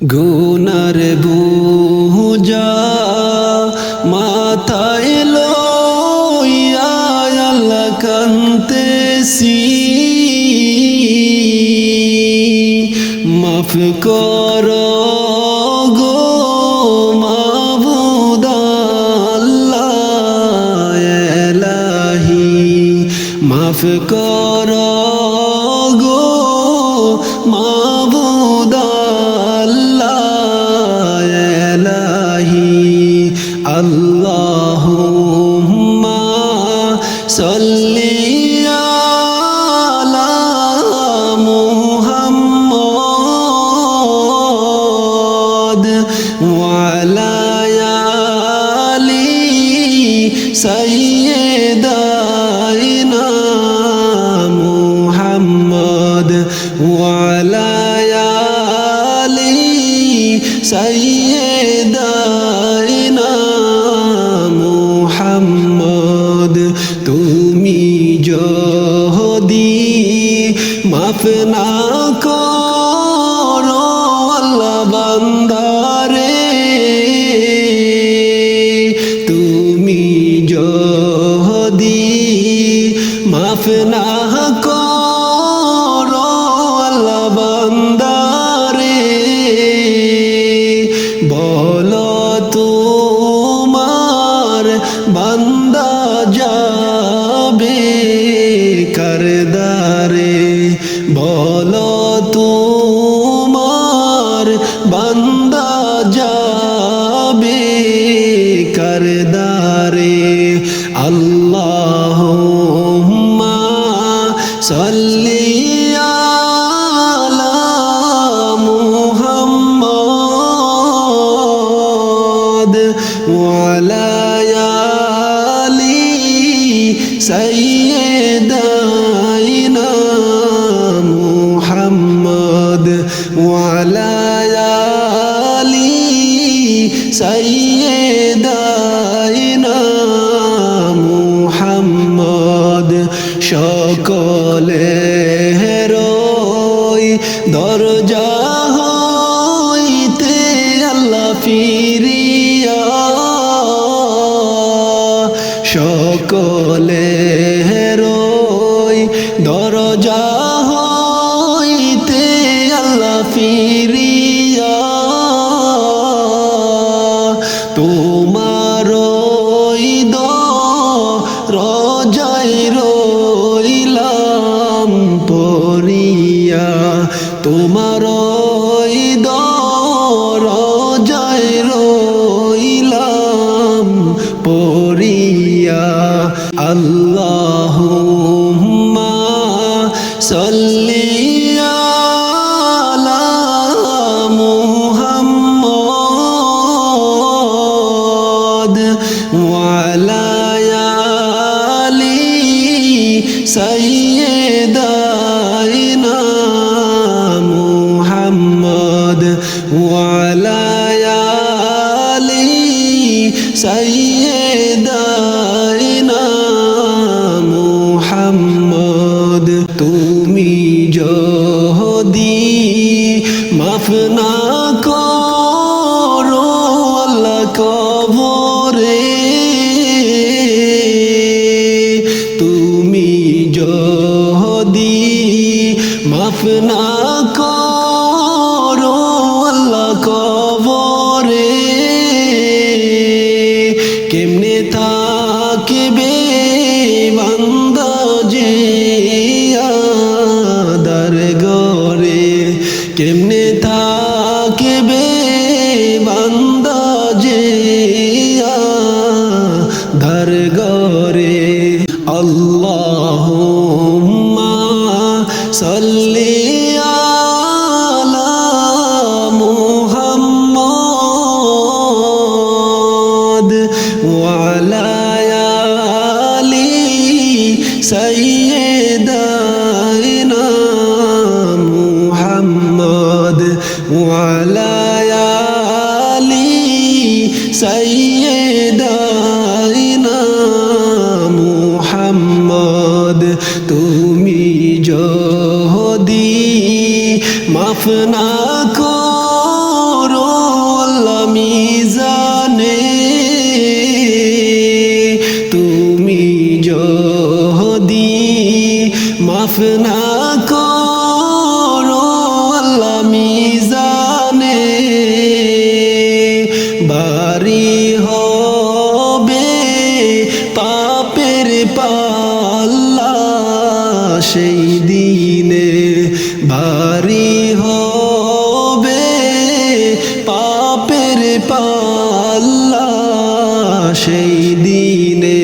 গুনার বুজা মাথায় লইয়াল কান্তেছি মাফ কর গো মাবুদাল্লাহ মাফ কর আল্লাহ সল্লা মোহাম্মদ তুমি যদি মাফ না সরদারে বলো আপনা কর মাফ না করো আমি জানে তুমি যদি মাফ না সেই দিনে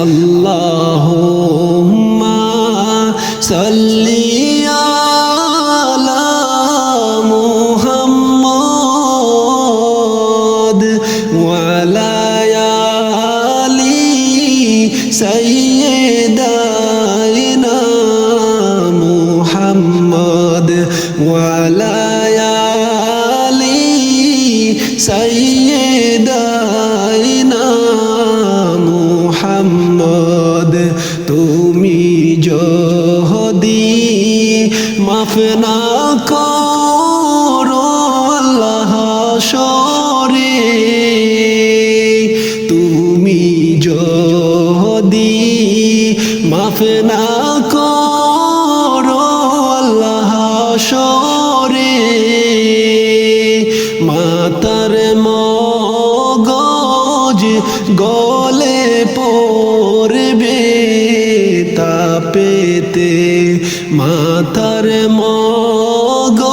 আল্লাহ সাল্লি আলা মুহাম্মদ ওয়ালা আলি সাইয়্যিদানা মুহাম্মদ ওয়ালা আলি সাইয়্যিদানা মুহাম্মদ, তুমি যদি মাফ না করো আল্লাহ সরে, তুমি যদি মাফ না করো আল্লাহ সরে, মাতার মগজ গলে পড়বে তাপেতে মাথার মগজ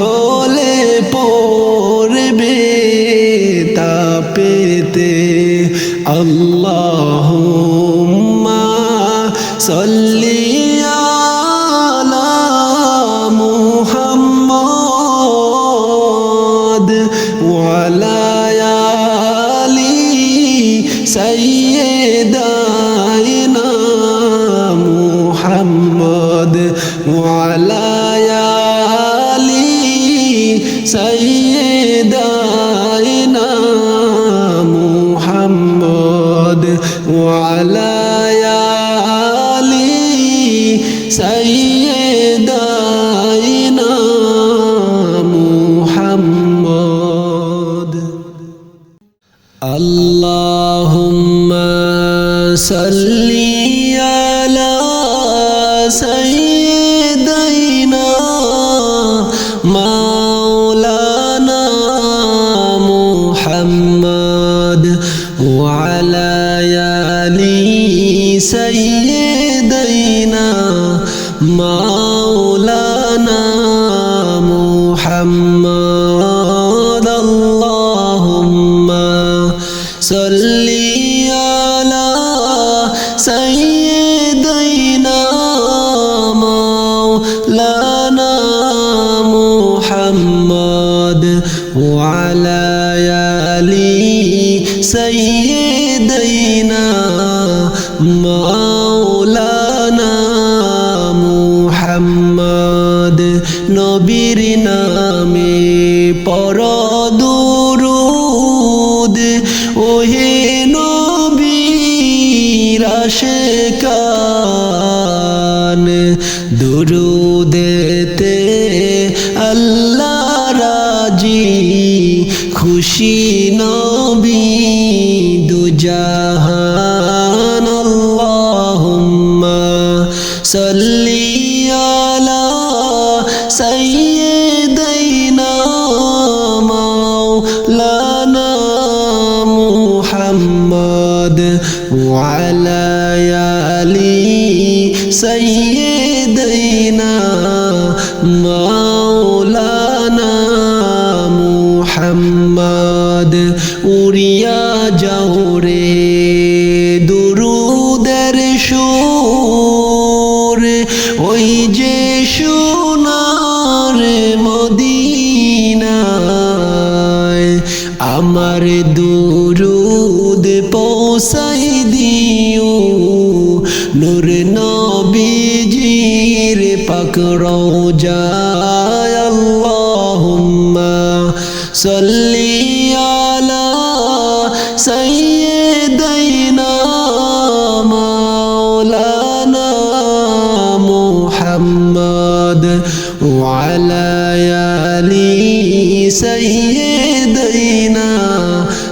গলে পড়বে তাপেতে আল্লাহ সাল্লি মুহাম্মদ ওয়ালা محمد وعلى آل سيدنا খুশি নবী দুজাহান আল্লাহুম্মা সাল্লি রে দুরুদের সুর, ওই যে সোনার মদিনায় আমার দুরুদ পৌঁছাই দিও। নূর নবীজির পাকড়ো যায় مولانا محمد وعلى يالي سيدنا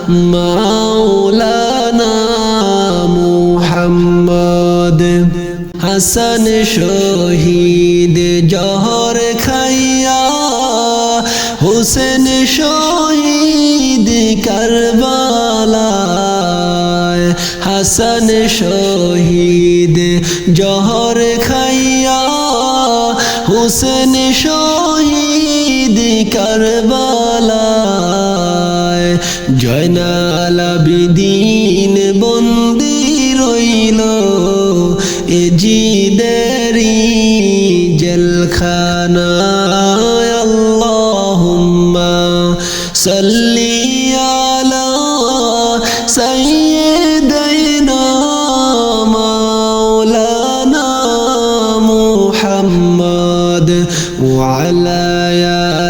مولانا محمد. حسن شهيد جاء জহর খাইয়া হুসেন শহীদ কারবালায় জয়নাল আবিদিন বন্দি রইল এ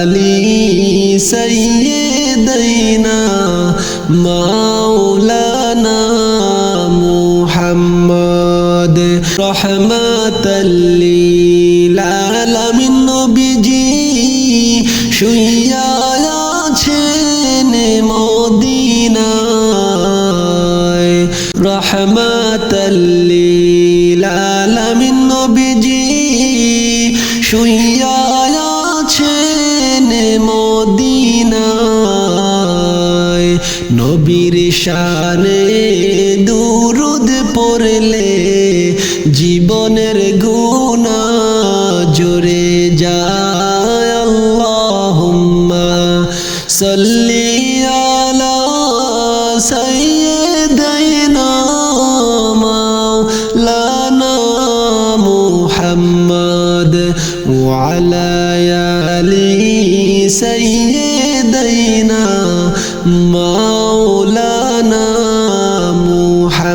علی سیدینا مولانا محمد رحمه لی নবীর শানে দুরুদ পড়লে জীবনের গুণা জুড়ে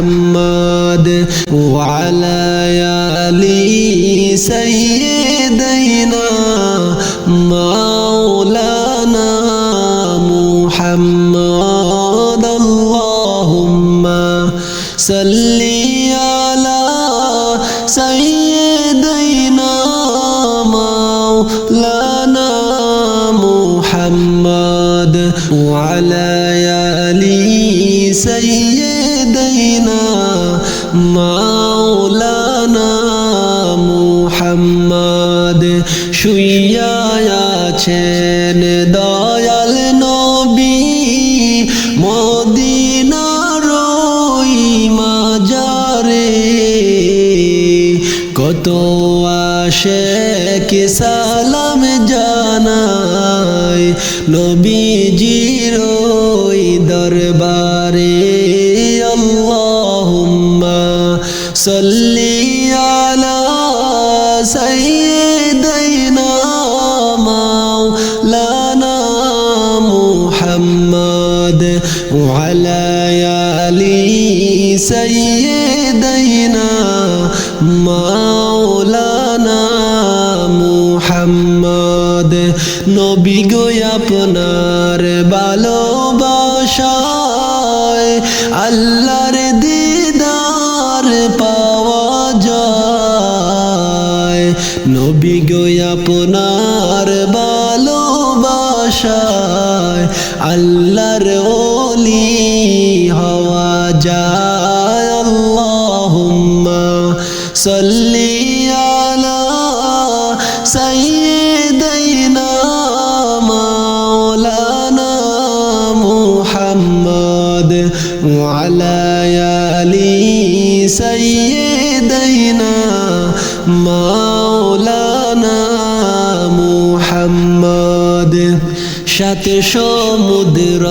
محمد وعلى آل سيدنا মৌলানা মুহাম্মদ শুইয়া আছেন দয়াল নবী মদিনার মাজারে। কত আশে কে সালাম জানায় নবী চাই দেই না মাওলানা মুহাম্মদ ওয়ালা আলি সাইয়্যিদাইনা মাওলানা মুহাম্মদ নবী গো আপনার ভালোবাসায় আল্লাহ ভালোবাসায় আল্লাহর ওলি সাথে সমুদ্র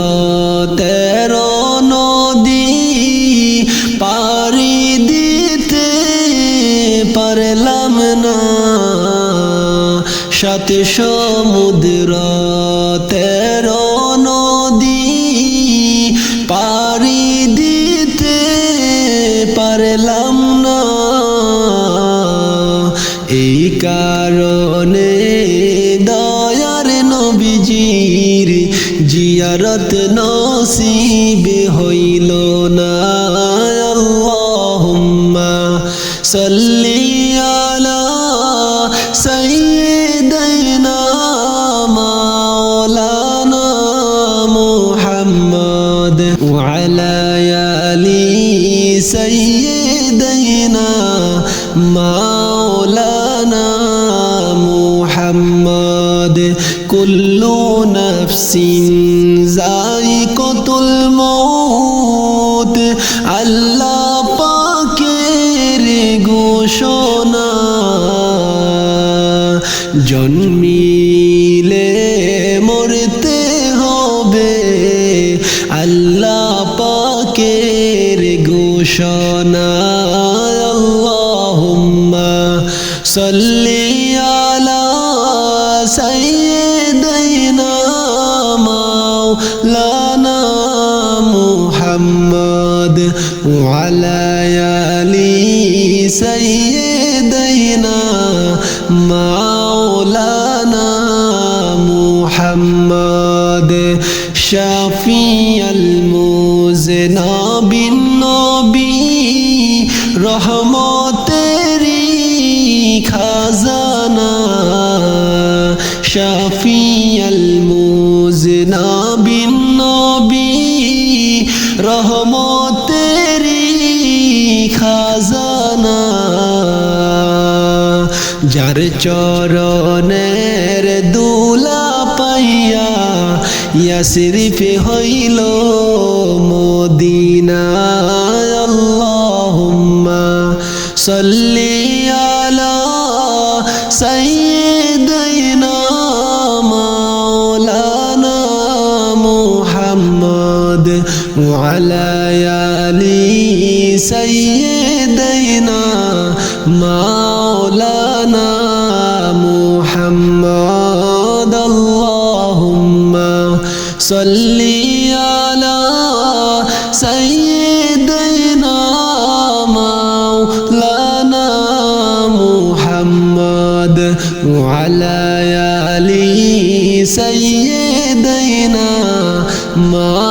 তেরো নদী। পারি দিতে পারলাম না। সাথে সমুদ্র না ঘোষণা। জন্মিলে মরতে হবে আল্লাহ পাকের ঘোষণা। মাওলানা চরণের দুলা পাইয়া ইয়াসরিফে হইল মদিনা আল্লাহুম্মা সাল্লি আলা সাইয়্যিদিনা মাওলানা মুহাম্মদ ওয়ালা আলি সাইয়্যিদিনা মাওলানা